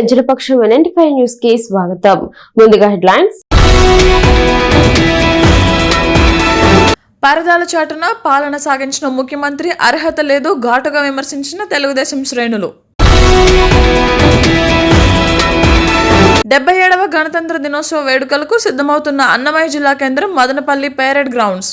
ప్రజలపక్షం five న్యూస్కి స్వాగతం. ముందుగా హెడ్లైన్స్. పరదాల చాటున పాలన సాగించిన ముఖ్యమంత్రి అర్హత లేదు ఘాటుగా విమర్శించిన తెలుగుదేశం శ్రేణులు. డెబ్బై ఏడవ గణతంత్ర దినోత్సవ వేడుకలకు సిద్ధమవుతున్న అన్నమయ్య జిల్లా కేంద్రం మదనపల్లి పేరెడ్ గ్రౌండ్స్.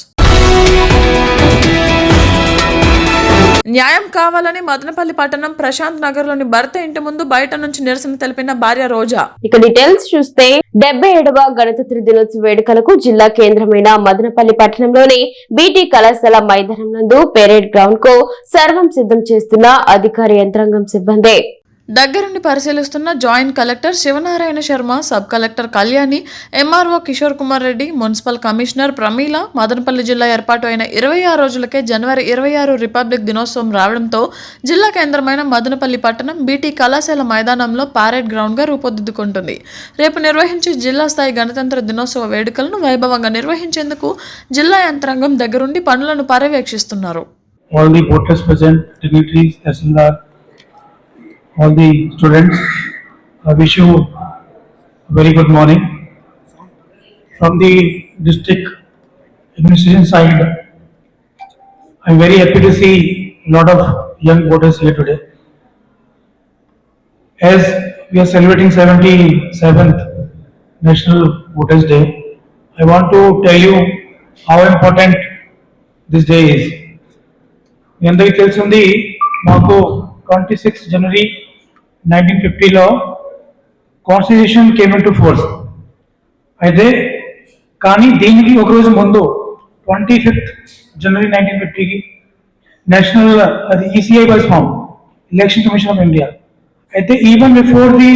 న్యాయం కావాలని మదనపల్లి పట్టణం ప్రశాంత్ నగర్లోని భర్త ఇంటి ముందు బయట నుంచి నిరసన తెలిపిన భార్య రోజా. ఇక డీటెయిల్స్ చూస్తే డెబ్బై ఏడవ గణతంత్ర దినోత్సవ వేడుకలకు జిల్లా కేంద్రమైన మదనపల్లి పట్టణంలోని బీటీ కళాశాల మైదానం నందు పెరేడ్ గ్రౌండ్కు సర్వం సిద్ధం చేస్తున్న అధికార యంత్రాంగం సిబ్బంది. దగ్గరుండి పరిశీలిస్తున్న joint collector Sivanarayana Sharma sub collector Kalyani MRO Kishore Kumar Reddy municipal commissioner Pramila Madanapalle జిల్లా ఏర్పాటు అయిన ఇరవై ఆరు రోజులకే జనవరి ఇరవై ఆరు రిపబ్లిక్ దినోత్సవం రావడంతో జిల్లా కేంద్రమైన మదనపల్లి పట్టణం బీటీ కళాశాల మైదానంలో పారెడ్ గ్రౌండ్గా రూపొదిద్దుకుంటుంది రేపు నిర్వహించే జిల్లా స్థాయి గణతంత్ర దినోత్సవ వేడుకలను వైభవంగా నిర్వహించేందుకు జిల్లా యంత్రాంగం దగ్గరుండి పనులను పర్యవేక్షిస్తున్నారు. All the voters present, dignitaries, Tahsildar, all the students. I wish you a very good morning. From the district administration side, I'm very happy to see a lot of young voters here today. As we are celebrating 77th National Voters Day, I want to tell you how important this day is. మీ అందరికీ తెలిసింది మాకు twenty six జనవరి nineteen ఫిఫ్టీలో constitution came into force అయితే కానీ దీనికి ఒక రోజు ముందు ట్వంటీ ఫిఫ్త్ జనవరి నైన్టీన్ ఫిఫ్టీకి నేషనల్ అది E ECI was form election commission of India అయితే even before the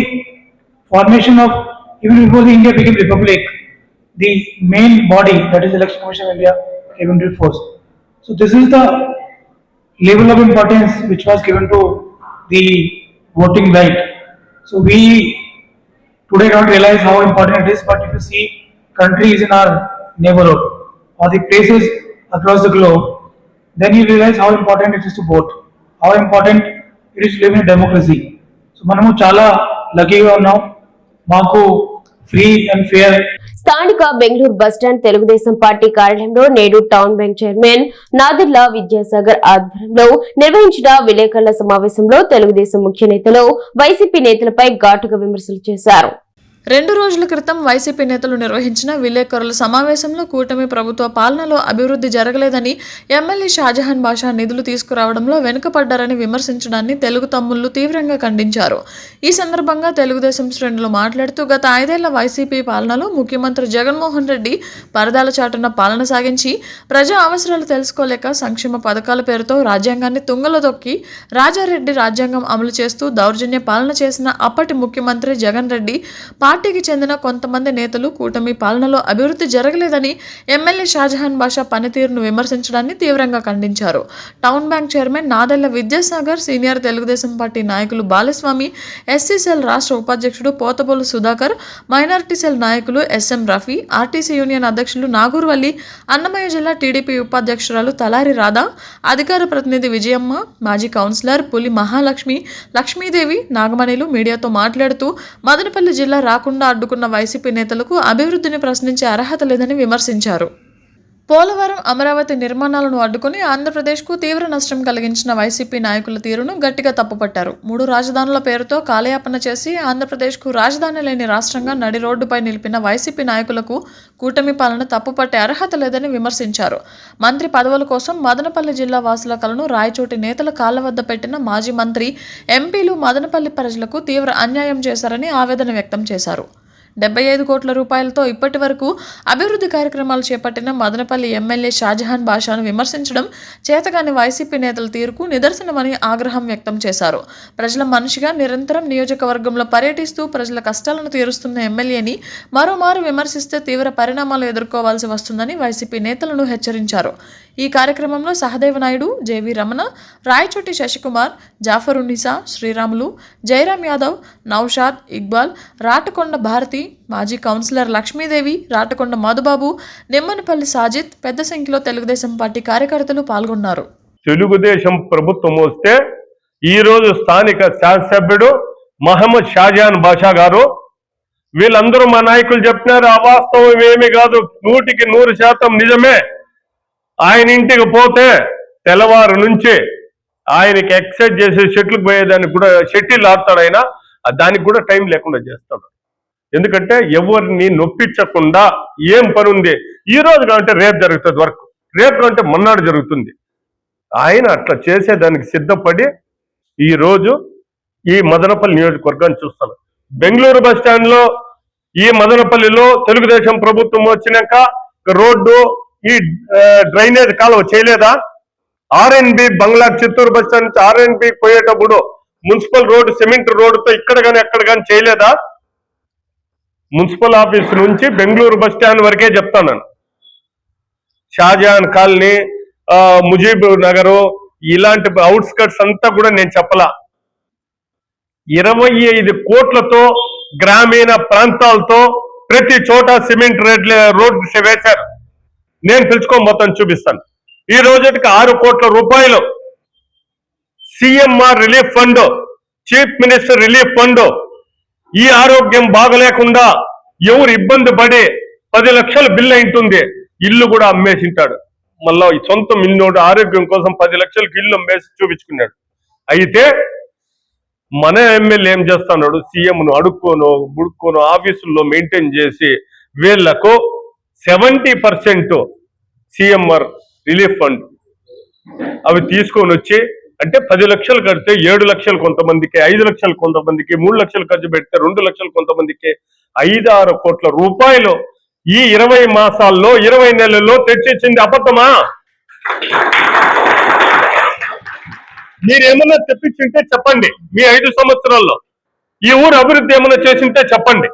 formation of even before the India begin republic the main body that is election commission of India came into force so this is the level of importance which was given to the voting right. So we today don't realize how important it is, but if you see countries in our neighborhood or the places across the globe, then you realize how important it is to vote, how important it is to live in a democracy. So మనము చాలా లక్కీగా ఉన్నాం మాకు free and fair స్థానిక Bengaluru bus stand Telugu Desam party కార్యాలయంలో నేడు town bank chairman Nadirla Vidyasagar ఆధ్వర్యంలో నిర్వహించిన విలేకరుల సమావేశంలో తెలుగుదేశం ముఖ్య నేతలు వైసీపీ నేతలపై ఘాటుగా విమర్శలు చేశారు. రెండు రోజుల క్రితం వైసీపీ నేతలు నిర్వహించిన విలేకరుల సమావేశంలో కూటమి ప్రభుత్వ పాలనలో అభివృద్ధి జరగలేదని ఎమ్మెల్యే షాజహాన్ బాషా నిధులు తీసుకురావడంలో వెనుకపడ్డారని విమర్శించడాన్ని తెలుగు తమ్ముళ్ళు తీవ్రంగా ఖండించారు. ఈ సందర్భంగా తెలుగుదేశం శ్రేణులు మాట్లాడుతూ గత ఐదేళ్ళ వైసీపీ పాలనలో ముఖ్యమంత్రి జగన్మోహన్ రెడ్డి పరదాల చాటున పాలన సాగించి ప్రజా అవసరాలు తెలుసుకోలేక సంక్షేమ పథకాల పేరుతో రాజ్యాంగాన్ని తుంగలో తొక్కి రాజారెడ్డి రాజ్యాంగం అమలు చేస్తూ దౌర్జన్య పాలన చేసిన అప్పటి ముఖ్యమంత్రి జగన్ రెడ్డి పార్టీకి చెందిన కొంతమంది నేతలు కూటమి పాలనలో అభివృద్ధి జరగలేదని ఎమ్మెల్యే షాజహాన్ బాషా పనితీరును విమర్శించడాన్ని తీవ్రంగా ఖండించారు. Town bank chairman Nadella Vidyasagar senior Telugu Desam party నాయకులు బాలస్వామి ఎస్సీ సెల్ రాష్ట్ర ఉపాధ్యక్షుడు పోతబోలు సుధాకర్ మైనారిటీ సెల్ నాయకులు ఎస్ఎం రఫీ ఆర్టీసీ యూనియన్ అధ్యక్షులు నాగూర్వల్లి అన్నమయ్య జిల్లా టీడీపీ ఉపాధ్యక్షురాలు తలారి రాధా అధికార ప్రతినిధి విజయమ్మ మాజీ కౌన్సిలర్ పులి మహాలక్ష్మి లక్ష్మీదేవి నాగమణిలు మీడియాతో మాట్లాడుతూ మదనపల్లి జిల్లా రాకుండా అడ్డుకున్న వైసీపీ నేతలకు అభివృద్ధిని ప్రశ్నించే అర్హత లేదని విమర్శించారు. పోలవరం అమరావతి నిర్మాణాలను అడ్డుకుని ఆంధ్రప్రదేశ్కు తీవ్ర నష్టం కలిగించిన వైసీపీ నాయకుల తీరును గట్టిగా తప్పుపట్టారు. మూడు రాజధానుల పేరుతో కాలయాపన చేసి ఆంధ్రప్రదేశ్కు రాజధాని లేని రాష్ట్రంగా నడి రోడ్డుపై నిలిపిన వైసీపీ నాయకులకు కూటమి పాలన తప్పుపట్టే అర్హత లేదని విమర్శించారు. మంత్రి పదవుల కోసం మదనపల్లి జిల్లా వాసుల కలను రాయచోటి నేతల కాళ్ళ వద్ద పెట్టిన మాజీ మంత్రి ఎంపీలు మదనపల్లి ప్రజలకు తీవ్ర అన్యాయం చేశారని ఆవేదన వ్యక్తం చేశారు. డెబ్బై ఐదు కోట్ల రూపాయలతో ఇప్పటి వరకు అభివృద్ధి కార్యక్రమాలు చేపట్టిన మదనపల్లి ఎమ్మెల్యే షాజహాన్ బాషాను విమర్శించడం చేతగాని వైసీపీ నేతల తీరుకు నిదర్శనమని ఆగ్రహం వ్యక్తం చేశారు. ప్రజల మనిషిగా నిరంతరం నియోజకవర్గంలో పర్యటిస్తూ ప్రజల కష్టాలను తీరుస్తున్న ఎమ్మెల్యేని మరోమారు విమర్శిస్తే తీవ్ర పరిణామాలు ఎదుర్కోవాల్సి వస్తుందని వైసీపీ నేతలను హెచ్చరించారు. ఈ కార్యక్రమంలో సహదేవ నాయుడు జేవి రమణ రాయచోటి శశికుమార్ జాఫరున్నిసా శ్రీరాములు జయరాం యాదవ్ నౌషాద్ ఇక్బాల్ రాటకొండ భారతి మాజీ కౌన్సిలర్ లక్ష్మీదేవి రాటకొండ మధుబాబు నిమ్మనపల్లి సాజిద్ పెద్ద సంఖ్యలో తెలుగుదేశం పార్టీ కార్యకర్తలు పాల్గొన్నారు. తెలుగుదేశం ప్రభుత్వం వస్తే ఈ రోజు స్థానిక శాసనసభ్యుడు మహమ్మద్ షాజాన్ బాషా గారు వీళ్ళందరూ మా నాయకులు చెప్తున్నారు అవాస్తవం ఏమి కాదు నూటికి నూరు శాతం నిజమే. ఆయన ఇంటికి పోతే తెల్లవారు నుంచి ఆయనకి ఎక్సైజ్ చేసే షెట్లకు పోయేదానికి కూడా షెటిల్ ఆడతాడు ఆయన. దానికి కూడా టైం లేకుండా చేస్తాడు. ఎందుకంటే ఎవరిని నొప్పించకుండా ఏం పని ఉంది? ఈ రోజు కంటే రేపు జరుగుతుంది వర్క్. రేపు కంటే మొన్నాడు జరుగుతుంది. ఆయన అట్లా చేసేదానికి సిద్ధపడి ఈ రోజు ఈ మదనపల్లి నియోజకవర్గాన్ని చూస్తాను. బెంగళూరు బస్ స్టాండ్లో ఈ మదనపల్లిలో తెలుగుదేశం ప్రభుత్వం వచ్చినాక రోడ్డు ఈ డ్రైనేజ్ కాలువ చేయలేదా? RNB bungalow Chittoor bus stand నుంచి ఆర్ఎన్బి పోయేటప్పుడు మున్సిపల్ రోడ్డు సిమెంట్ రోడ్డుతో ఇక్కడ కానీ అక్కడ కానీ చేయలేదా? మున్సిపల్ ఆఫీస్ నుంచి బెంగళూరు బస్ స్టాండ్ వరకే చెప్తాను నేను. షాజహాన్ కాలనీ ముజీబ్ నగరు ఇలాంటి అవుట్స్కట్స్ అంతా కూడా నేను చెప్పలా. ఇరవై ఐదు కోట్లతో గ్రామీణ ప్రాంతాలతో ప్రతి చోట సిమెంట్ రేట్లు రోడ్డు వేశారు. నేను పిలుచుకో మొత్తం చూపిస్తాను. ఈ రోజుకి ఆరు కోట్ల రూపాయలు CMR relief fund chief minister relief fund. ఈ ఆరోగ్యం బాగలేకుండా ఎవరు ఇబ్బంది పడి పది లక్షల బిల్లు అయింటుంది ఇల్లు కూడా అమ్మేసింటాడు. మళ్ళా ఈ సొంతం ఇల్లు ఆరోగ్యం కోసం పది లక్షలకి ఇల్లు అమ్మేసి చూపించుకున్నాడు. అయితే మన ఎమ్మెల్యే ఏం చేస్తున్నాడు? సీఎంను అడుక్కోను బుడుక్కోను ఆఫీసుల్లో మెయింటైన్ చేసి వీళ్ళకు seventy percent CMR relief fund అవి తీసుకొని వచ్చి అంటే పది లక్షలు కడితే ఏడు లక్షలు కొంతమందికి ఐదు లక్షలు కొంతమందికి మూడు లక్షలు ఖర్చు పెడితే రెండు లక్షలు కొంతమందికి ఐదు ఆరు కోట్ల రూపాయలు ఈ ఇరవై మాసాల్లో ఇరవై నెలల్లో తెచ్చిచ్చింది అబద్ధమా? మీరేమన్నా తెప్పించుంటే చెప్పండి మీ ఐదు సంవత్సరాల్లో. ఈ ఊరు అభివృద్ధి ఏమైనా చేసింటే చెప్పండి.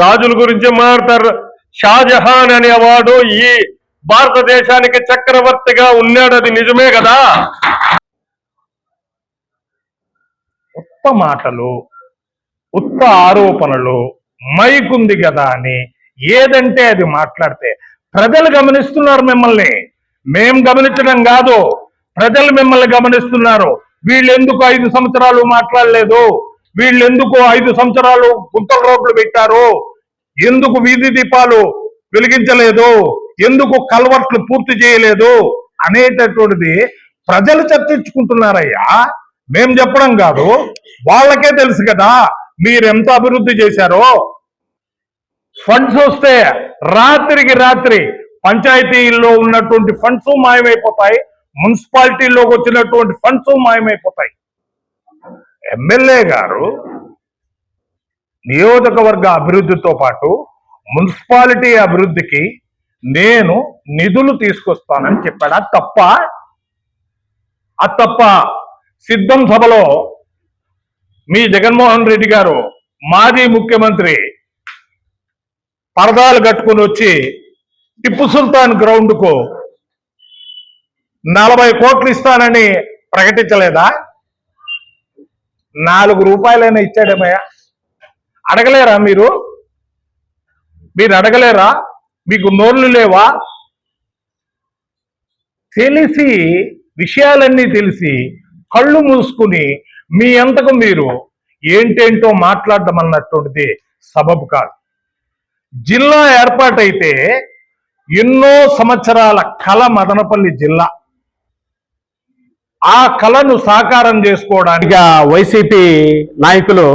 రాజుల గురించి మాట్లాడతారు. షాజహాన్ అనేవాడు ఈ భారతదేశానికి చక్రవర్తిగా ఉన్నాడు అది నిజమే కదా? ఉత్త మాటలు ఉత్త ఆరోపణలు మైకుంది కదా అని ఏదంటే అది మాట్లాడితే ప్రజలు గమనిస్తున్నారు మిమ్మల్ని. మేం గమనించడం కాదు ప్రజలు మిమ్మల్ని గమనిస్తున్నారు. వీళ్ళెందుకు ఐదు సంవత్సరాలు మాట్లాడలేదు? వీళ్ళెందుకు ఐదు సంవత్సరాలు గుంతల రోడ్లు పెట్టారు? ఎందుకు వీధి దీపాలు వెలిగించలేదు? ఎందుకు కల్వర్ట్లు పూర్తి చేయలేదు? అనేటటువంటిది ప్రజలు చర్చించుకుంటున్నారయ్యా. మేం చెప్పడం కాదు వాళ్ళకే తెలుసు కదా మీరు ఎంత అభివృద్ధి చేశారో. ఫండ్స్ వస్తే రాత్రికి రాత్రి పంచాయతీల్లో ఉన్నటువంటి ఫండ్స్ మాయమైపోతాయి మున్సిపాలిటీలోకి వచ్చినటువంటి ఫండ్స్ మాయమైపోతాయి. ఎమ్మెల్యే గారు నియోజకవర్గ అభివృద్ధితో పాటు మున్సిపాలిటీ అభివృద్ధికి నేను నిధులు తీసుకొస్తానని చెప్పాడు. ఆ తప్ప ఆ తప్ప సిద్ధం సభలో మీ జగన్మోహన్ రెడ్డి గారు మాజీ ముఖ్యమంత్రి పరదాలు కట్టుకుని వచ్చి టిప్పు సుల్తాన్ గ్రౌండ్కు నలభై కోట్లు ఇస్తానని ప్రకటించలేదా? నాలుగు రూపాయలైనా ఇచ్చాడేమయ్యా? అడగలేరా మీరు? మీరు అడగలేరా? మీకు నోర్లు లేవా? తెలిసి విషయాలన్నీ తెలిసి కళ్ళు మూసుకుని మీ అంతకు మీరు ఏంటేంటో మాట్లాడడం అన్నటువంటిది సబబు కాదు. జిల్లా ఏర్పాటైతే ఎన్నో సంవత్సరాల కళ మదనపల్లి జిల్లా ఆ కళను సాకారం చేసుకోవడానికి వైసీపీ నాయకులు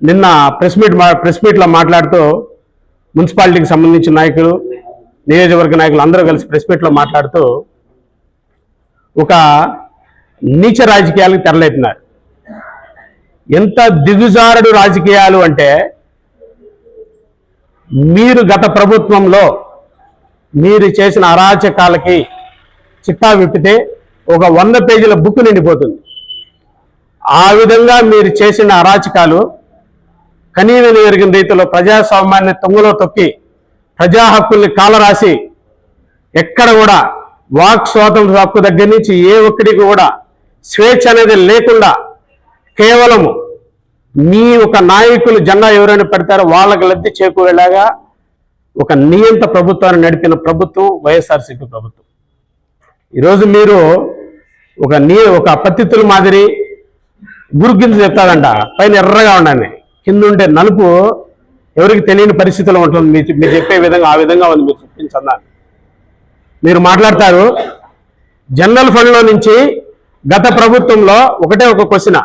నిన్న ప్రెస్ మీట్ మా ప్రెస్ మీట్లో మాట్లాడుతూ మున్సిపాలిటీకి సంబంధించిన నాయకులు నియోజకవర్గ నాయకులు అందరూ కలిసి ప్రెస్ మీట్లో మాట్లాడుతూ ఒక నీచ రాజకీయాలకు తెరలేపినారు. ఎంత దిగుజారుడు రాజకీయాలు అంటే మీరు గత ప్రభుత్వంలో మీరు చేసిన అరాచకాలకి చిట్టా విప్పితే ఒక వంద పేజీల బుక్ నిండిపోతుంది. ఆ విధంగా మీరు చేసిన అరాచకాలు కనీవిని ఎరిగిన రీతిలో ప్రజాస్వామ్యాన్ని తొంగలో తొక్కి ప్రజా హక్కుల్ని కాలరాసి ఎక్కడ కూడా వాక్ స్వాతంత్ర హక్కు దగ్గర నుంచి ఏ ఒక్కడికి కూడా స్వేచ్ఛ అనేది లేకుండా కేవలము మీ ఒక నాయకులు జెండా ఎవరైనా పెడతారో వాళ్ళకి లబ్ధి చేకూరేలాగా ఒక నియంత ప్రభుత్వాన్ని నడిపిన ప్రభుత్వం వైఎస్ఆర్సీపీ ప్రభుత్వం. ఈరోజు మీరు ఒక నీ ఒక పత్తిత్తుల మాదిరి గురు కింద చెప్తాదంట పైన ఎర్రగా ఉండండి. కింద ఉంటే నలుపు ఎవరికి తెలియని పరిస్థితిలో ఉంటుంది. మీరు మీరు చెప్పే విధంగా ఆ విధంగా ఉంది. మీరు చెప్పించండి మీరు మాట్లాడతారు. జనరల్ ఫండ్లో నుంచి గత ప్రభుత్వంలో ఒకటే ఒక క్వశ్చన్.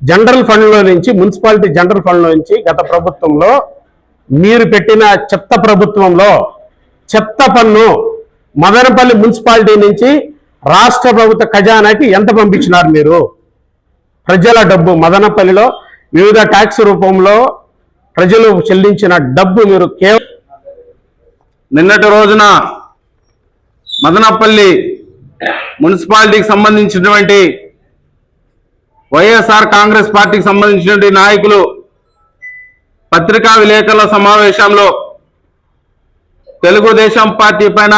జనరల్ ఫండ్లో నుంచి మున్సిపాలిటీ జనరల్ ఫండ్లో నుంచి గత ప్రభుత్వంలో మీరు పెట్టిన చెత్త ప్రభుత్వంలో చెత్త పన్ను మదనపల్లి మున్సిపాలిటీ నుంచి రాష్ట్ర ప్రభుత్వ ఖజానాకి ఎంత పంపించినారు మీరు? ప్రజల డబ్బు మదనపల్లిలో వివిధ ట్యాక్స్ రూపంలో ప్రజలు చెల్లించిన డబ్బు మీరు కేవలం నిన్నటి రోజున మదనపల్లి మున్సిపాలిటీకి సంబంధించినటువంటి వైఎస్ఆర్ కాంగ్రెస్ పార్టీకి సంబంధించినటువంటి నాయకులు పత్రికా విలేకరుల సమావేశంలో తెలుగుదేశం పార్టీ పైన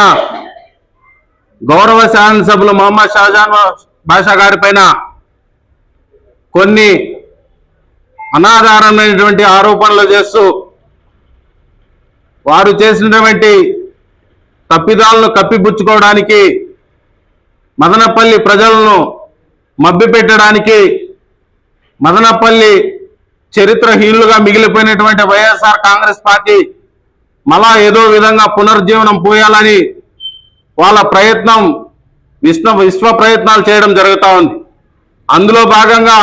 గౌరవ శాసనసభ్యులు మొహమ్మద్ షాజాన్ బాషా గారి పైన కొన్ని అనాధారమైనటువంటి ఆరోపణలు చేస్తూ వారు చేసినటువంటి తప్పిదాలను కప్పిపుచ్చుకోవడానికి మదనపల్లి ప్రజలను మభ్యపెట్టడానికి మదనపల్లి చరిత్రహీనులుగా మిగిలిపోయినటువంటి వైఎస్ఆర్ కాంగ్రెస్ పార్టీ మళ్ళా ఏదో విధంగా పునర్జీవనం పోయాలని వాళ్ళ ప్రయత్నం విశ్వ విశ్వ ప్రయత్నాలు చేయడం జరుగుతూ ఉంది. అందులో భాగంగా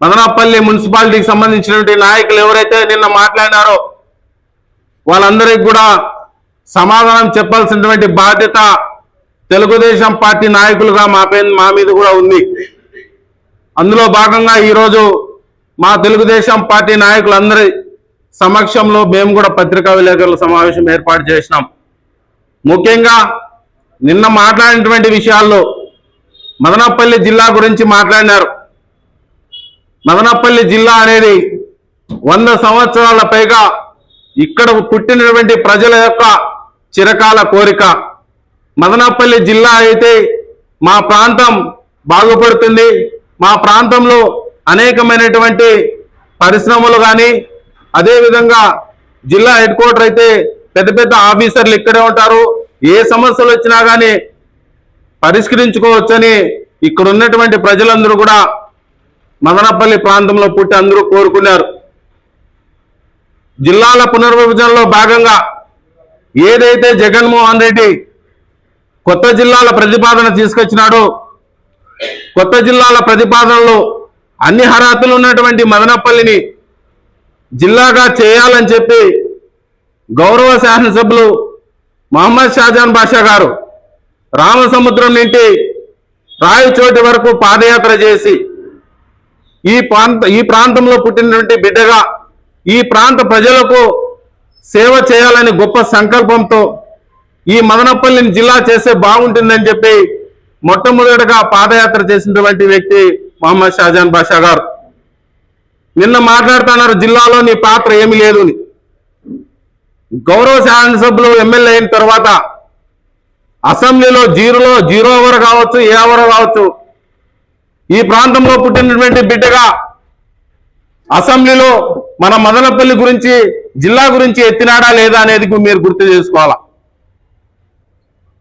మదనపల్లి మున్సిపాలిటీకి సంబంధించినటువంటి నాయకులు ఎవరైతే నిన్న మాట్లాడినారో వాళ్ళందరికీ కూడా సమాధానం చెప్పాల్సినటువంటి బాధ్యత తెలుగుదేశం పార్టీ నాయకులుగా మా మా మీద కూడా ఉంది. అందులో భాగంగా ఈరోజు మా తెలుగుదేశం పార్టీ నాయకులందరి సమక్షంలో మేము కూడా పత్రికా విలేకరుల సమావేశం ఏర్పాటు చేసినాం. ముఖ్యంగా నిన్న మాట్లాడినటువంటి విషయాల్లో మదనపల్లి జిల్లా గురించి మాట్లాడినారు. మదనపల్లి జిల్లా అనేది వంద సంవత్సరాల పైగా ఇక్కడ పుట్టినటువంటి ప్రజల యొక్క చిరకాల కోరిక. మదనపల్లి జిల్లా అయితే మా ప్రాంతం బాగుపడుతుంది. మా ప్రాంతంలో అనేకమైనటువంటి పరిశ్రమలు కానీ అదేవిధంగా జిల్లా హెడ్ క్వార్టర్ అయితే పెద్ద పెద్ద ఆఫీసర్లు ఇక్కడే ఉంటారు. ఏ సమస్యలు వచ్చినా కానీ పరిష్కరించుకోవచ్చని ఇక్కడ ఉన్నటువంటి ప్రజలందరూ కూడా మదనపల్లి ప్రాంతంలో పుట్టి అందరూ కోరుకున్నారు. జిల్లాల పునర్విభజనలో భాగంగా ఏదైతే జగన్మోహన్ రెడ్డి కొత్త జిల్లాల ప్రతిపాదన తీసుకొచ్చినాడో కొత్త జిల్లాల ప్రతిపాదనలో అన్ని అర్హతలు ఉన్నటువంటి మదనపల్లిని జిల్లాగా చేయాలని చెప్పి గౌరవ శాసనసభ్యులు మహమ్మద్ షాజాన్ బాషా గారు రామసముద్రం నుండి రాయచోటి వరకు పాదయాత్ర చేసి ఈ ప్రాంత ఈ ప్రాంతంలో పుట్టినటువంటి బిడ్డగా ఈ ప్రాంత ప్రజలకు సేవ చేయాలని గొప్ప సంకల్పంతో ఈ మదనపల్లిని జిల్లా చేస్తే బాగుంటుందని చెప్పి మొట్టమొదటిగా పాదయాత్ర చేసినటువంటి వ్యక్తి మహమ్మద్ షాజాన్ బాషా గారు. నిన్న మాట్లాడుతున్నారు జిల్లాలో నీ పాత్ర ఏమీ లేదు అని. గౌరవ శాసనసభ్యులు ఎమ్మెల్యే అయిన తర్వాత అసెంబ్లీలో జీరోలో జీరో ఓవర్ కావచ్చు ఏ ఓవర్ కావచ్చు ఈ ప్రాంతంలో పుట్టినటువంటి బిడ్డగా అసెంబ్లీలో మన మదనపల్లి గురించి జిల్లా గురించి ఎత్తినాడా లేదా అనేది మీరు గుర్తు చేసుకోవాలా?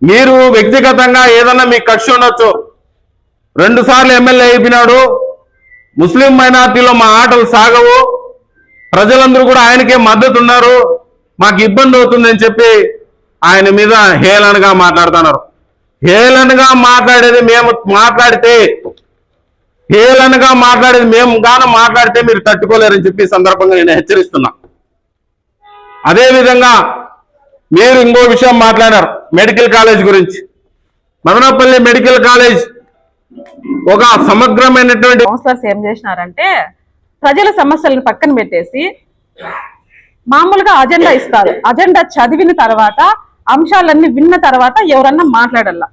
మీరు వ్యక్తిగతంగా ఏదన్నా మీకు కక్ష ఉండొచ్చు. రెండు సార్లు ఎమ్మెల్యే అయిపోయినాడు. ముస్లిం మైనార్టీలో మా ఆటలు సాగవు. ప్రజలందరూ కూడా ఆయనకే మద్దతు ఉన్నారు మాకు ఇబ్బంది అవుతుందని చెప్పి ఆయన మీద హేళనగా మాట్లాడుతున్నారు. హేళనగా మాట్లాడేది మేము మాట్లాడితే హేళనగా మాట్లాడేది మేము గాన మాట్లాడితే మీరు తట్టుకోలేరని చెప్పి సందర్భంగా నేను హెచ్చరిస్తున్నా. అదే విధంగా మీరు ఇంకో విషయం మాట్లాడారు మెడికల్ కాలేజ్ గురించి. మదనపల్లి మెడికల్ కాలేజ్ ఒక సమగ్రమైనటువంటి కౌన్సిలర్స్ ఏం చేసినారంటే ప్రజల సమస్యలను పక్కన పెట్టేసి మామూలుగా అజెండా ఇస్తారు. అజెండా చదివిన తర్వాత అంశాలన్నీ విన్న తర్వాత ఎవరన్నా మాట్లాడాల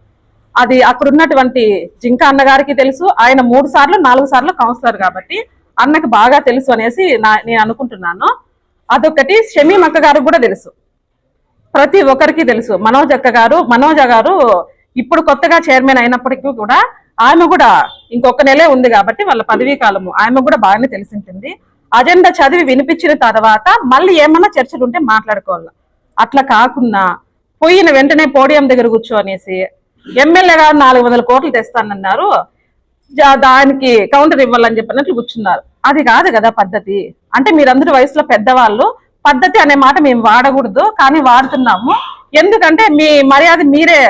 అది అక్కడ ఉన్నటువంటి జింక అన్నగారికి తెలుసు. ఆయన మూడు సార్లు నాలుగు సార్లు కౌన్సిలర్ కాబట్టి అన్నకి బాగా తెలుసు అనేసి నా నేను అనుకుంటున్నాను. అదొకటి షమీం అక్క గారికి కూడా తెలుసు. ప్రతి ఒక్కరికి తెలుసు. మనోజ్ అక్క గారు మనోజ గారు ఇప్పుడు కొత్తగా చైర్మన్ అయినప్పటికీ కూడా ఆమె కూడా ఇంకొక నెలే ఉంది కాబట్టి వాళ్ళ పదవీ కాలము ఆమె కూడా బాగానే తెలిసి ఉంటుంది అజెండా చదివి వినిపించిన తర్వాత మళ్ళీ ఏమన్నా చర్చలు ఉంటే మాట్లాడుకోవాలి. అట్లా కాకుండా పోయిన వెంటనే పోడియం దగ్గర కూర్చోనేసి ఎమ్మెల్యే గారు నాలుగు వందల కోట్లు తెస్తానన్నారు. దానికి కౌంటర్ ఇవ్వాలని చెప్పినట్లు కూర్చున్నారు. అది కాదు కదా పద్ధతి. అంటే మీరందరూ వయసులో పెద్దవాళ్ళు పద్ధతి అనే మాట మేము వాడకూడదు కానీ వాడుతున్నాము. ఎందుకంటే మీ మర్యాద మీరే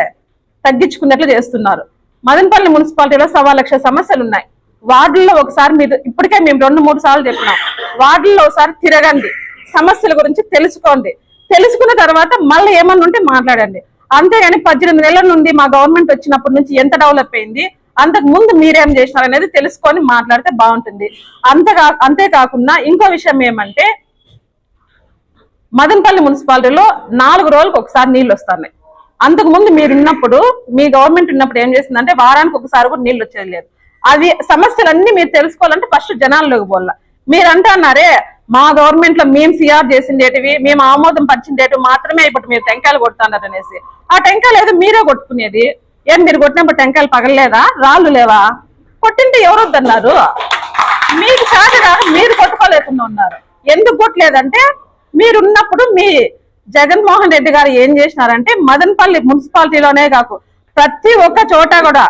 తగ్గించుకున్నట్లు చేస్తున్నారు. మదనపల్లి మున్సిపాలిటీలో సవా లక్ష సమస్యలు ఉన్నాయి వార్డుల్లో ఒకసారి మీరు ఇప్పటికే మేము రెండు మూడు సార్లు చెప్పినాం. వార్డుల్లో ఒకసారి తిరగండి. సమస్యల గురించి తెలుసుకోండి. తెలుసుకున్న తర్వాత మళ్ళీ ఏమన్నా ఉంటే మాట్లాడండి. అంతేగాని పద్దెనిమిది నెలల నుండి మా గవర్నమెంట్ వచ్చినప్పటి నుంచి ఎంత డెవలప్ అయింది అంతకు ముందు మీరేం చేసినారు అనేది తెలుసుకొని మాట్లాడితే బాగుంటుంది. అంతగా అంతేకాకుండా ఇంకో విషయం ఏమంటే మదనపల్లి మున్సిపాలిటీలో నాలుగు రోజులకు ఒకసారి నీళ్ళు వస్తున్నాయి. అంతకు ముందు మీరు ఉన్నప్పుడు మీ గవర్నమెంట్ ఉన్నప్పుడు ఏం చేసిందంటే వారానికి ఒకసారి కూడా నీళ్ళు వచ్చేది లేదు. అది సమస్యలన్నీ మీరు తెలుసుకోవాలంటే ఫస్ట్ జనాల్లోకి పోవాల. మీరు అంటున్నారే మా గవర్నమెంట్లో మేము సిఆర్ చేసిండేటివి మేము ఆమోదం పరిచిండేటివి మాత్రమే ఇప్పుడు మీరు టెంకాయలు కొడుతున్నారు అనేసి. ఆ టెంకాయలు ఏదో మీరే కొట్టుకునేది. ఏం మీరు కొట్టినప్పుడు టెంకాయలు పగలలేదా? రాళ్ళు లేవా? కొట్టింటే ఎవరు వద్దన్నారు మీకు చాటగా మీరు కొట్టుకోలేకుండా ఉన్నారు. ఎందుకు కొట్టలేదంటే మీరున్నప్పుడు మీ జగన్మోహన్ రెడ్డి గారు ఏం చేసినారంటే మదనపల్లి మున్సిపాలిటీలోనే కాకు ప్రతి ఒక్క చోట కూడా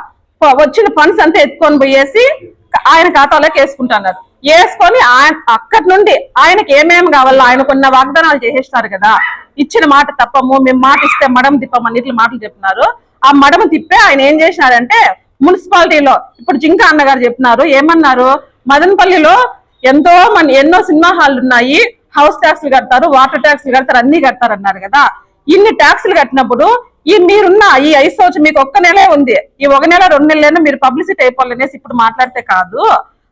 వచ్చిన ఫండ్స్ అంతా ఎత్తుకొని పోయేసి ఆయన ఖాతాలోకి వేసుకుంటున్నారు. వేసుకొని ఆయన అక్కడి నుండి ఆయనకి ఏమేమి కావాలో ఆయనకున్న వాగ్దానాలు చేసేసినారు కదా. ఇచ్చిన మాట తప్పము మేము మాట ఇస్తే మడం తిప్పమని ఇట్లా మాటలు చెప్తున్నారు. ఆ మడమ తిప్పే ఆయన ఏం చేసినారంటే మున్సిపాలిటీలో ఇప్పుడు జింక అన్నగారు చెప్తున్నారు ఏమన్నారు? మదనపల్లిలో ఎంతో మన ఎన్నో సినిమా హాల్ ఉన్నాయి హౌస్ ట్యాక్స్లు కడతారు వాటర్ ట్యాక్స్లు కడతారు అన్ని కడతారు అన్నారు కదా. ఇన్ని ట్యాక్స్లు కట్టినప్పుడు ఈ మీరున్న ఈ ఐదు సంవత్సరం మీకు ఒక్క నెలే ఉంది. ఈ ఒక నెల రెండు నెలలైనా మీరు పబ్లిసిటీ అయిపోవాలనేసి ఇప్పుడు మాట్లాడితే కాదు.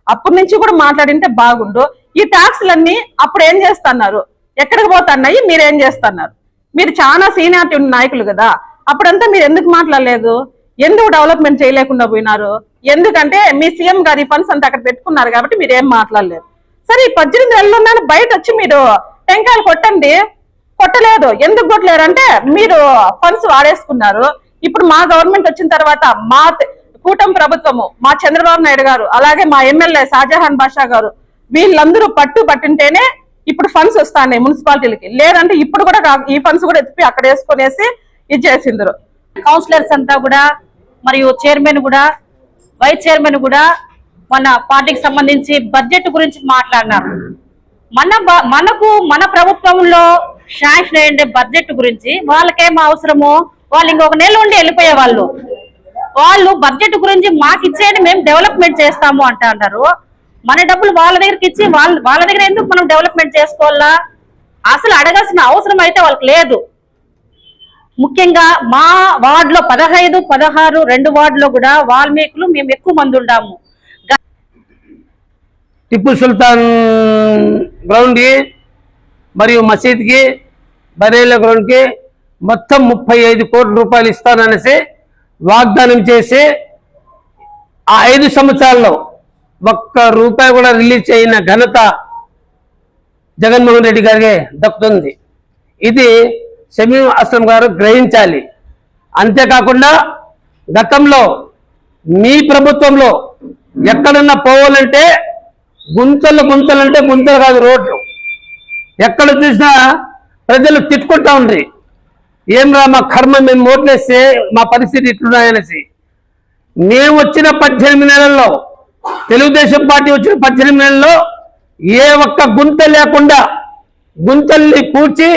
అప్పటి నుంచి కూడా మాట్లాడింటే బాగుండు. ఈ ట్యాక్స్లన్నీ అప్పుడు ఏం చేస్తున్నారు? ఎక్కడికి పోతున్నాయి? మీరు ఏం చేస్తున్నారు? మీరు చాలా సీనియారిటీ ఉన్న నాయకులు కదా. అప్పుడంతా మీరు ఎందుకు మాట్లాడలేదు? ఎందుకు డెవలప్మెంట్ చేయలేకుండా పోయినారు? ఎందుకంటే మీ సీఎం గారి ఫండ్స్ అంతా అక్కడ పెట్టుకున్నారు కాబట్టి మీరు ఏం మాట్లాడలేదు. సరే ఈ పద్దెనిమిది నెలలు బయట వచ్చి మీరు టెంకాయలు కొట్టండి. కొట్టలేదు. ఎందుకు కొట్టలేరు అంటే మీరు ఫండ్స్ వాడేసుకున్నారు. ఇప్పుడు మా గవర్నమెంట్ వచ్చిన తర్వాత మా కూటమి ప్రభుత్వము మా చంద్రబాబు నాయుడు గారు అలాగే మా ఎమ్మెల్యే షాజహాన్ బాషా గారు వీళ్ళందరూ పట్టు పట్టుంటేనే ఇప్పుడు ఫండ్స్ వస్తాయి మున్సిపాలిటీలకి. లేదంటే ఇప్పుడు కూడా ఈ ఫండ్స్ కూడా ఎత్తిపి అక్కడ వేసుకునేసి ఇచ్చేసిందరు కౌన్సిలర్స్ అంతా కూడా మరియు చైర్మన్ కూడా వైస్ చైర్మన్ కూడా మన పార్టీకి సంబంధించి బడ్జెట్ గురించి మాట్లాడినారు. మన మనకు మన ప్రభుత్వంలో శాంక్షన్ అయ్యే బడ్జెట్ గురించి? వాళ్ళకేం అవసరము? వాళ్ళు ఇంకొక నెల ఉండి వెళ్ళిపోయే వాళ్ళు. వాళ్ళు బడ్జెట్ గురించి మాకు ఇచ్చేయండి మేము డెవలప్మెంట్ చేస్తాము అంట అంటారు మన డబ్బులు వాళ్ళ దగ్గరికి ఇచ్చి వాళ్ళ వాళ్ళ దగ్గర ఎందుకు మనం డెవలప్మెంట్ చేసుకోవాలా? అసలు అడగాల్సిన అవసరం అయితే వాళ్ళకి లేదు. ముఖ్యంగా మా వార్డులో పదహైదు పదహారు రెండు వార్డులో కూడా వాల్మీకులు మేము ఎక్కువ మంది ఉండాము. టిప్పు సుల్తాన్ గ్రౌండ్ మరియు మసీద్కి బరేల గ్రౌండ్కి మొత్తం ముప్పై ఐదు కోట్ల రూపాయలు ఇస్తాననేసి వాగ్దానం చేసి ఆ ఐదు సంవత్సరాల్లో ఒక్క రూపాయి కూడా రిలీజ్ అయిన ఘనత జగన్మోహన్ రెడ్డి గారికి దక్కుతుంది. ఇది షమీం అస్లం గారు గ్రహించాలి. అంతేకాకుండా గతంలో మీ ప్రభుత్వంలో ఎక్కడన్నా పోవాలంటే గుంతలు గుంతలు అంటే గుంతలు కాదు రోడ్లు. ఎక్కడ చూసినా ప్రజలు తిట్టుకుంటా ఉండ్రి. ఏం రా మా కర్మ మేము ఓట్లేస్తే మా పరిస్థితి ఇట్లున్నాయనేసి మేము వచ్చిన పద్దెనిమిది నెలల్లో తెలుగుదేశం పార్టీ వచ్చిన పద్దెనిమిది నెలల్లో ఏ ఒక్క గుంత లేకుండా గుంతల్ని పూడ్చి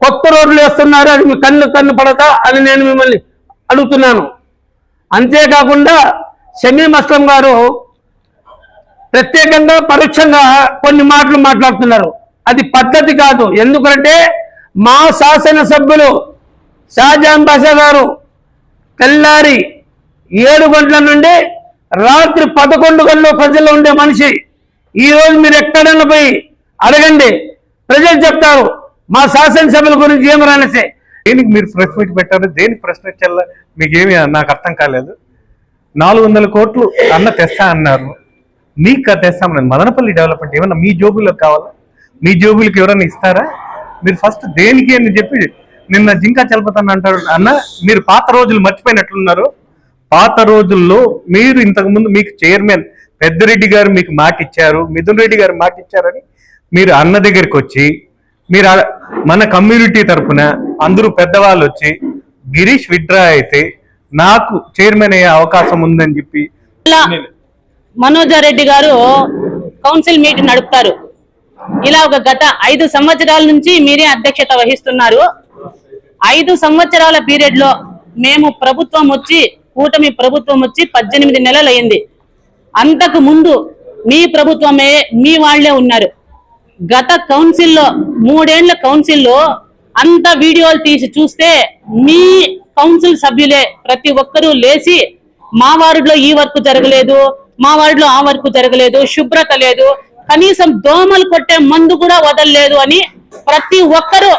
కొత్త రోడ్లు వేస్తున్నారు అది మీ కన్ను కన్ను పడతా అని నేను మిమ్మల్ని అడుగుతున్నాను. అంతేకాకుండా షమీం అస్లం గారు ప్రత్యేకంగా పరోక్షంగా కొన్ని మాటలు మాట్లాడుతున్నారు. అది పద్ధతి కాదు. ఎందుకంటే మా శాసనసభ్యులు షాజాన్ బాషా గారు తెల్లారి ఏడు గంటల నుండి రాత్రి పదకొండు గంటల ప్రజల్లో ఉండే మనిషి. ఈరోజు మీరు ఎక్కడైనా పోయి అడగండి. ప్రజలు చెప్తారు. మా శాసనసభ్యుల గురించి ఏమి రానేసే దేనికి మీరు ప్రెస్ మీట్ పెట్టారు? దేనికి ప్రశ్న వచ్చేలా మీకేమి నాకు అర్థం కాలేదు. నాలుగు వందల కోట్లు అన్న తెస్తా అన్నారు. మీకు తెస్తామని మదనపల్లి డెవలప్మెంట్ ఏమన్నా మీ జోబుల్లో కావాలా? మీ జోబులకి ఎవరైనా ఇస్తారా? మీరు ఫస్ట్ దేనికి అని చెప్పి నిన్న జింకా చలపతాను అంటారు అన్న మీరు పాత రోజులు మర్చిపోయినట్లున్నారు. పాత రోజుల్లో మీరు ఇంతకుముందు మీకు చైర్మన్ పెద్దిరెడ్డి గారు మీకు మాట ఇచ్చారు మిథున్ రెడ్డి గారు మాట ఇచ్చారని మీరు అన్న దగ్గరికి వచ్చి మీరు మన కమ్యూనిటీ తరఫున అందరూ పెద్దవాళ్ళు వచ్చి గిరీష్ విడ్రా అయితే నాకు చైర్మన్ అయ్యే అవకాశం ఉందని చెప్పి మనోజ రెడ్డి గారు కౌన్సిల్ మీటింగ్ నడుపుతారు. ఇలా ఒక గత ఐదు సంవత్సరాల నుంచి మీరే అధ్యక్షత వహిస్తున్నారు. ఐదు సంవత్సరాల పీరియడ్లో మేము ప్రభుత్వం వచ్చి కూటమి ప్రభుత్వం వచ్చి పద్దెనిమిది నెలలు అయింది అంతకు ముందు మీ ప్రభుత్వమే మీ వాళ్ళే ఉన్నారు. గత కౌన్సిల్లో మూడేళ్ళ కౌన్సిల్లో అంత వీడియోలు తీసి చూస్తే మీ కౌన్సిల్ సభ్యులే ప్రతి ఒక్కరూ లేచి మా వార్డులో ఈ వర్క్ జరగలేదు మా వార్డులో ఆ వర్క్ జరగలేదు శుభ్రత లేదు కనీసం దోమలు కొట్టే మందు కూడా వదలలేదు అని ప్రతి ఒక్కరూ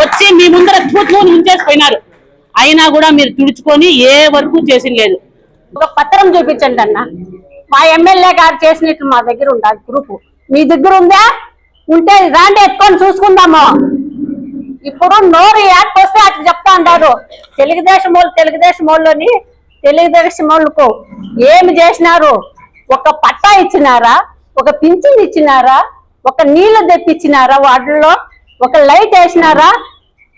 వచ్చి మీ ముందర తూతుని ఉంచేసిపోయినారు అయినా కూడా మీరు తుడుచుకొని ఏ వరకు చేసి లేదు. ఒక పత్రం చూపించండి అన్న. మా ఎమ్మెల్యే గారు చేసినట్లు మా దగ్గర ఉండాలి గ్రూప్? మీ దగ్గర ఉందా? ఉంటే రాండి ఎత్తుకొని చూసుకుందాము. ఇప్పుడు నోరు వస్తే అట్లా చెప్తా ఉంటారు తెలుగుదేశం వాళ్ళు తెలుగుదేశం వాళ్ళని తెలుగుదేశం వాళ్ళకు ఏమి చేసినారు? ఒక పట్టా ఇచ్చినారా? ఒక పింఛన్ ఇచ్చినారా? ఒక నీళ్ళు తెప్పించినారా వాటిల్లో? ఒక లైట్ వేసినారా?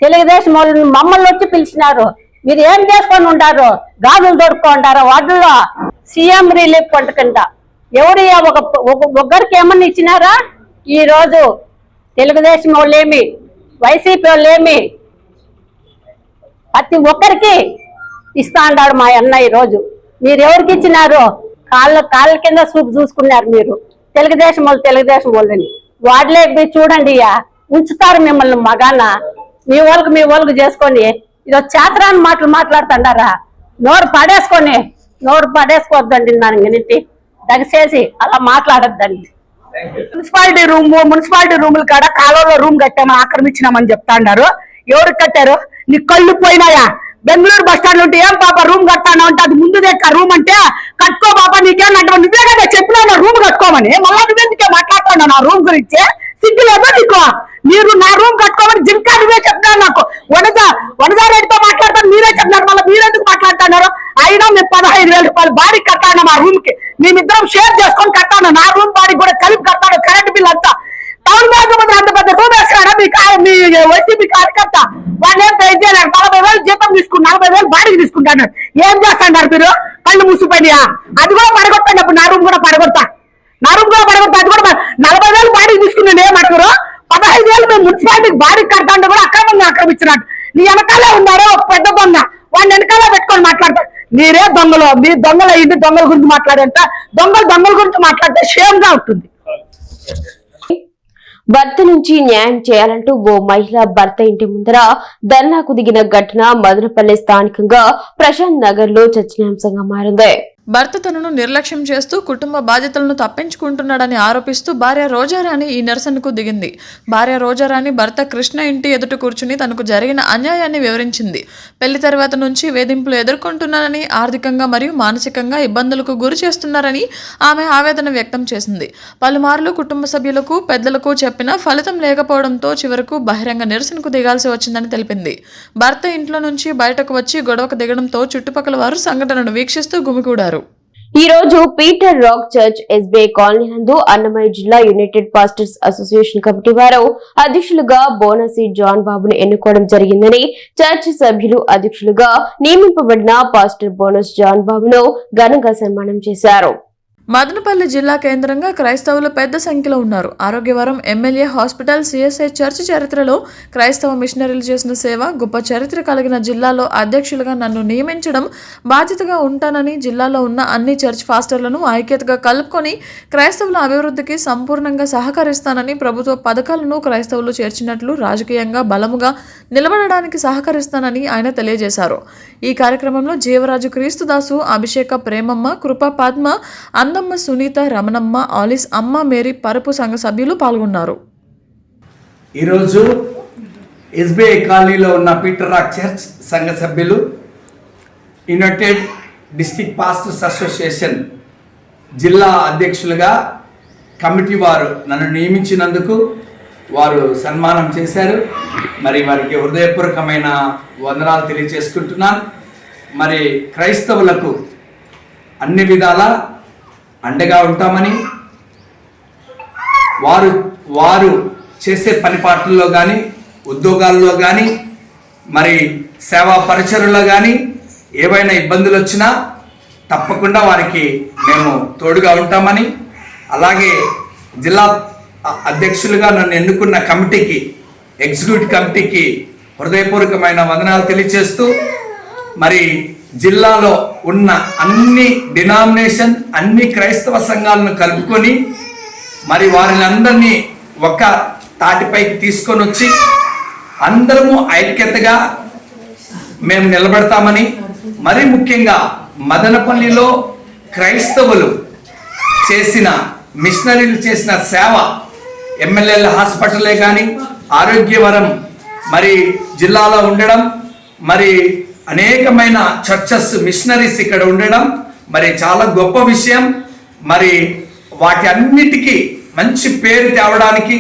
తెలుగుదేశం వాళ్ళు మమ్మల్ని వచ్చి పిలిచినారు. మీరు ఏం చేసుకొని ఉంటారు గాజులు దొరుకుంటారా వాటిల్లో? సీఎం రిలీఫ్ ఫండ్ కింద. ఎవరు ఒక ఒక్కరికి ఏమన్నా ఇచ్చినారా? ఈ రోజు తెలుగుదేశం వాళ్ళేమి వైసీపీ వాళ్ళేమి ప్రతి ఒక్కరికి ఇస్తా అన్నాడు మా అన్న ఈ రోజు మీరు ఎవరికి ఇచ్చినారు? కాళ్ళ కాళ్ళ కింద చూపు చూసుకున్నారు మీరు. తెలుగుదేశం వాళ్ళు తెలుగుదేశం వాళ్ళని. వాటిలే చూడండి ఇయ్యా ఉంచుతారు మిమ్మల్ని మగాన మీ వాళ్ళకి మీ వాళ్ళకి చేసుకొని ఇది చేతరాని మాటలు మాట్లాడుతుండారా నోరు పడేసుకొని నోరు పడేసుకోవద్దండి దాని గురించి దయచేసి అలా మాట్లాడొద్దండి. మున్సిపాలిటీ రూమ్ మున్సిపాలిటీ రూముల కాడ కాలువలో రూమ్ కట్టామని ఆక్రమించినామని చెప్తా అన్నారు ఎవరికి కట్టారు? నీ కళ్ళు పోయినాయా? బెంగళూరు బస్ స్టాండ్ ఉంటే ఏం పాప రూమ్ కట్టాను అంటే అది ముందు దగ్గర రూమ్ అంటే కట్టుకో పాప నీకేమంటే నువ్వే కదా చెప్పినా రూమ్ కట్టుకోమని. మళ్ళా నువ్వెందుకే మాట్లాడుతున్నాను నా రూమ్ గురించి? సిగ్గు లేదా నీకు? మీరు నా రూమ్ కట్టుకోమని జింకా నువ్వే చెప్తాను నాకు. వనజ వనజారెడ్డితో మాట్లాడతాను మీరే చెప్తున్నారు. మళ్ళీ మీరెందుకు మాట్లాడుతున్నారు? అయినా మేము పదహైదు వేల రూపాయలు బాడీ కట్టాను మా రూమ్కి మేమిద్దరం షేర్ చేసుకొని కట్టాను నా రూమ్ బాడీ కూడా కలిపి కట్టాను కరెంట్ బిల్ అంతా. టౌన్ బ్యాంక్ ముందు అంత పెద్ద రూమ్ వేస్తున్నాడా మీ మీ వైసీపీ కార్యకర్త. వాళ్ళు ఏం పే చేయలేరు నలభై వేలు జీతం తీసుకుని నలభై వేలు బాడీకి తీసుకుంటాడు. ఏం చేస్తాడారు మీరు? కళ్ళు మూసిపోయినాయా? అది కూడా పడగొట్టండి. అప్పుడు నా రూమ్ కూడా పడగొడతా. నా రూమ్ కూడా పడగొడతా. అది కూడా నలభై వేలు బాడీకి తీసుకున్నాను ఏం అడగరు పదహైదు వేలు మేము మున్సిపాలిటీకి బాడీకి కడతాంటే కూడా అక్రమంగా ఆక్రమించినట్టు. నీ వెనకాలే ఉన్నారో పెద్ద దొంగ. వాడిని వెనకాల పెట్టుకొని మాట్లాడతారు మీరే దొంగలు. మీ దొంగలు అయ్యింది దొంగల గురించి మాట్లాడంట. దొంగలు దొంగల గురించి మాట్లాడితే షేమ్గా ఉంటుంది. భర్త నుంచి న్యాయం చేయాలంటూ ఓ మహిళ భర్త ఇంటి ముందర ధర్నాకు దిగిన ఘటన మదనపల్లి స్థానికంగా ప్రశాంత్ నగర్లో చర్చనీయాంశంగా మారింది. భర్త తనను నిర్లక్ష్యం చేస్తూ కుటుంబ బాధ్యతలను తప్పించుకుంటున్నాడని ఆరోపిస్తూ భార్య రోజారాణి ఈ నిరసనకు దిగింది. భార్య రోజారాణి భర్త కృష్ణ ఇంటి ఎదుట కూర్చుని తనకు జరిగిన అన్యాయాన్ని వివరించింది. పెళ్ళి తర్వాత నుంచి వేధింపులు ఎదుర్కొంటున్నానని ఆర్థికంగా మరియు మానసికంగా ఇబ్బందులకు గురి చేస్తున్నారని ఆమె ఆవేదన వ్యక్తం చేసింది. పలుమార్లు కుటుంబ సభ్యులకు పెద్దలకు చెప్పినా ఫలితం లేకపోవడంతో చివరకు బహిరంగ నిరసనకు దిగాల్సి వచ్చిందని తెలిపింది. భర్త ఇంట్లో నుంచి బయటకు వచ్చి గొడవకు దిగడంతో చుట్టుపక్కల వారు సంఘటనను వీక్షిస్తూ గుమికూడారు ఈ రోజు Peter Rock church SBI colony నందు అన్నమయ్య జిల్లా యునైటెడ్ పాస్టర్స్ అసోసియేషన్ కమిటీ వారు అధ్యక్షులుగా బోనసి జాన్ బాబును ఎన్నుకోవడం జరిగిందని చర్చ్ సభ్యులు అధ్యక్షులుగా నియమింపబడిన పాస్టర్ బోనస్ జాన్ బాబును ఘనంగా సన్మానం చేశారు. మదనపల్లి జిల్లా కేంద్రంగా క్రైస్తవులు పెద్ద సంఖ్యలో ఉన్నారు. Arogyavaram MLA hospital CSI church చరిత్రలో క్రైస్తవ మిషనరీలు చేసిన సేవ గొప్ప చరిత్ర కలిగిన జిల్లాలో అధ్యక్షులుగా నన్ను నియమించడం బాధ్యతగా ఉంటానని జిల్లాలో ఉన్న అన్ని చర్చ్ ఫాస్టర్లను ఐక్యతగా కలుపుకొని క్రైస్తవుల అభివృద్ధికి సంపూర్ణంగా సహకరిస్తానని ప్రభుత్వ పథకాలను క్రైస్తవులు చేర్చినట్లు రాజకీయంగా బలముగా నిలబడడానికి సహకరిస్తానని ఆయన తెలియజేశారు. ఈ కార్యక్రమంలో జీవరాజు క్రీస్తుదాసు అభిషేక ప్రేమమ్మ కృప పద్మ అన్న అందమ్మ సునీత రమణమ్మ ఆలిస్ అమ్మ మేరీ పరుపు సంఘ సభ్యులు పాల్గొన్నారు. ఈరోజు ఎస్బీఐ కాలనీలో ఉన్న పీటర్ రాక్ చర్చ్ సంఘ సభ్యులు యునైటెడ్ డిస్టిక్ పాస్టర్స్ అసోసియేషన్ జిల్లా అధ్యక్షులుగా కమిటీ వారు నన్ను నియమించినందుకు వారు సన్మానం చేశారు. మరి వారికి హృదయపూర్వకమైన వందనాలు తెలియజేసుకుంటున్నాను. మరి క్రైస్తవులకు అన్ని విధాల అండగా ఉంటామని వారు వారు చేసే పనిపాట్లలో కానీ ఉద్యోగాల్లో కానీ మరి సేవా పరిచరుల్లో కానీ ఏవైనా ఇబ్బందులు వచ్చినా తప్పకుండా వారికి మేము తోడుగా ఉంటామని అలాగే జిల్లా అధ్యక్షులుగా నన్ను ఎన్నుకున్న కమిటీకి ఎగ్జిక్యూటివ్ కమిటీకి హృదయపూర్వకమైన వందనాలు తెలియజేస్తూ మరి జిల్లాలో ఉన్న అన్ని డినామినేషన్ అన్ని క్రైస్తవ సంఘాలను కలుపుకొని మరి వారిని అందరినీ ఒక తాటిపైకి తీసుకొని వచ్చి అందరము ఐక్యతగా మేము నిలబడతామని మరి ముఖ్యంగా మదనపల్లిలో క్రైస్తవులు చేసిన మిషనరీలు చేసిన సేవ ఎమ్మెల్యేల హాస్పిటలే కానీ ఆరోగ్యవరం మరి జిల్లాలో ఉండడం మరి అనేకమైన చర్చస్ మిషనరీస్ ఇక్కడ ఉండడం మరి చాలా గొప్ప విషయం. మరి వాటి అన్నిటికీ మంచి పేరు తేవడానికి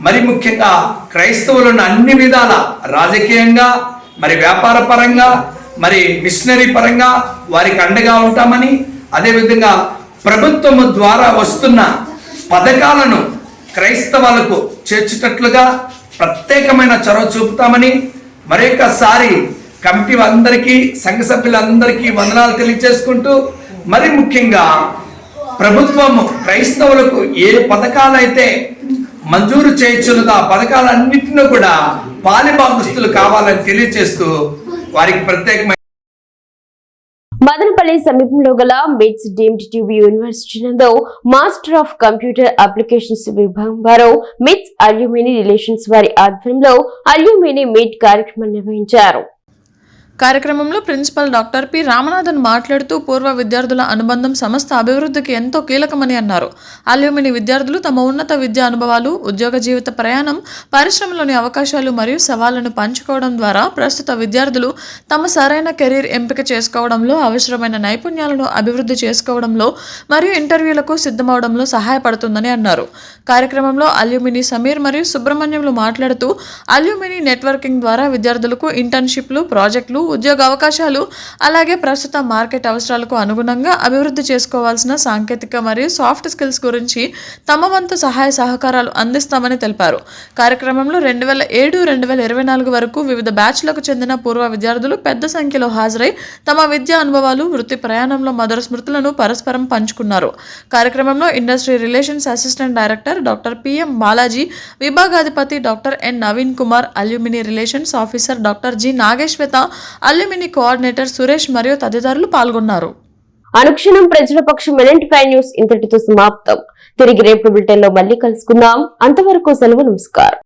మరి ముఖ్యంగా క్రైస్తవులను అన్ని విధాల రాజకీయంగా మరి వ్యాపార పరంగా మరి మిషనరీ పరంగా వారికి అండగా ఉంటామని అదేవిధంగా ప్రభుత్వము ద్వారా వస్తున్న పథకాలను క్రైస్తవులకు చేర్చేటట్లుగా ప్రత్యేకమైన చొరవ చూపుతామని మరొకసారి కమిటీ అందరికీ సంఘ సభ్యులందరికీ వందనాలు తెలియజేసుకుంటూ మరి ముఖ్యంగా ప్రభుత్వం క్రైస్తవులకు ఏ పథకాలైతే మంజూరు చేయించున్నదో ఆ పథకాలన్నింటినీ కూడా పాలిభాగస్తులు కావాలని తెలియజేస్తూ వారికి ప్రత్యేకమైన మదనపల్లి సమీపంలో గల MITS deemed to be university నందు మాస్టర్ ఆఫ్ కంప్యూటర్ అప్లికేషన్స్ విభాగం వారు మిట్స్ అల్యూమిని రిలేషన్స్ వారి ఆధ్వర్యంలో అల్యూమిని మీట్ కార్యక్రమం నిర్వహించారు. కార్యక్రమంలో ప్రిన్సిపల్ డాక్టర్ పి రామనాథన్ మాట్లాడుతూ పూర్వ విద్యార్థుల అనుబంధం సంస్థ అభివృద్ధికి ఎంతో కీలకమని అన్నారు. అల్యూమిని విద్యార్థులు తమ ఉన్నత విద్యా అనుభవాలు ఉద్యోగ జీవిత ప్రయాణం పరిశ్రమలోని అవకాశాలు మరియు సవాళ్ళను పంచుకోవడం ద్వారా ప్రస్తుత విద్యార్థులు తమ సరైన కెరీర్ ఎంపిక చేసుకోవడంలో అవసరమైన నైపుణ్యాలను అభివృద్ధి చేసుకోవడంలో మరియు ఇంటర్వ్యూలకు సిద్ధమవడంలో సహాయపడుతుందని అన్నారు. కార్యక్రమంలో అల్యూమిని సమీర్ మరియు సుబ్రహ్మణ్యంలు మాట్లాడుతూ అల్యూమిని నెట్వర్కింగ్ ద్వారా విద్యార్థులకు ఇంటర్న్షిప్లు ప్రాజెక్టులు ఉద్యోగ అవకాశాలు అలాగే ప్రస్తుత మార్కెట్ అవసరాలకు అనుగుణంగా అభివృద్ధి చేసుకోవాల్సిన సాంకేతిక మరియు సాఫ్ట్ స్కిల్స్ గురించి తమ వంతు సహాయ సహకారాలు అందిస్తామని తెలిపారు. కార్యక్రమంలో రెండు వేల ఏడు రెండు వేల ఇరవై నాలుగు వరకు వివిధ బ్యాచ్లకు చెందిన పూర్వ విద్యార్థులు పెద్ద సంఖ్యలో హాజరై తమ విద్యా అనుభవాలు వృత్తి ప్రయాణంలో మధుర స్మృతులను పరస్పరం పంచుకున్నారు. కార్యక్రమంలో industry relations assistant director doctor PM Balaji విభాగాధిపతి doctor N Naveen Kumar alumni relations officer doctor G Nageswara alumni coordinator Suresh మరియు తదితరులు పాల్గొన్నారు. అనుక్షణం ప్రజల పక్షం ఎలాంటి ఫైవ్ న్యూస్ ఇంతటితో సమాప్తం. తిరిగి రేపు బులెటిన్లో మళ్ళీ కలుసుకుందాం. అంతవరకు సెలవు నమస్కారం.